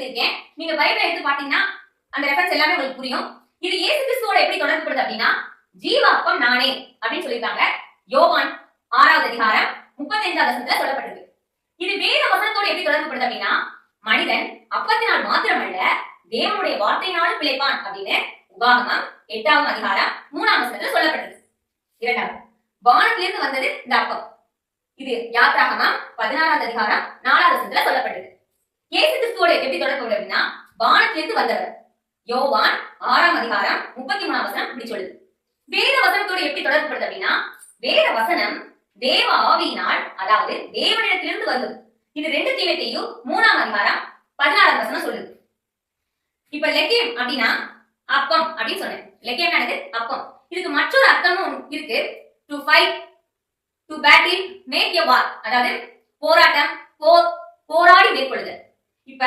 எழுதியிருக்கேன் நீங்க பைபிள் எடுத்து பாத்தீங்கன்னா அந்த ரெஃபரன்ஸ் எல்லாமே உங்களுக்கு புரியும். இது இயேசு கிறிஸ்துவோட எப்படி தொடர்புப்படுது அப்படின்னா ஜீவாப்பம் நானே அப்படின்னு சொல்லியிருக்காங்க. யோவான் ஆறாவது அதிகாரம் முப்பத்தைந்தாவது வசனத்துல சொல்லப்பட்டிருக்கு. இது வேத வசனத்தோட எப்படி தொடர்புப்படுது அப்படின்னா மனிதன் அப்பத்தினால் மாத்திரமல்ல தேவனுடைய வார்த்தையினாலும் பிழைப்பான் அப்படின்னு உபாகமம் எட்டாவது அதிகாரம் மூணாம் வசனத்துல சொல்லப்பட்டது இரண்டாவது வானத்திலிருந்து வந்தது இந்த அப்பம் இது யாத்ராகமம் பதினாறாவது அதிகாரம் நாலாவது வசனத்துல சொல்லப்பட்டிருக்கு. இயேசு கிறிஸ்துவோட எப்படி தொடர்பு அப்படின்னா வானத்திலிருந்து வந்தவர். யோவான் ஆறாம் அதிகாரம் முப்பத்தி மூணாம் வசனம் இப்படி சொல்லுது. வேத வசனத்தோட எப்படி தொடர்புப்படுது அப்படின்னா வேத வசனம் தேவ ஆவியினால் அதாவது தேவனிடத்திலிருந்து வந்தது. இது ரெண்டு தீவத்தையும் மூணாம் அதிகாரம் பதினாறாம் வசனம் சொல்லுது. இப்ப லெக்கியம் அப்படின்னா அப்பம் அப்படின்னு சொன்னேன். லெக்கியம் என்னது? அப்பம். இதுக்கு மற்றொரு அர்த்தமும் இருக்கு. To fight to battle make a war அதாவது போராட்டம் போர் போராடி மேற்கொள்ளுதல். இப்ப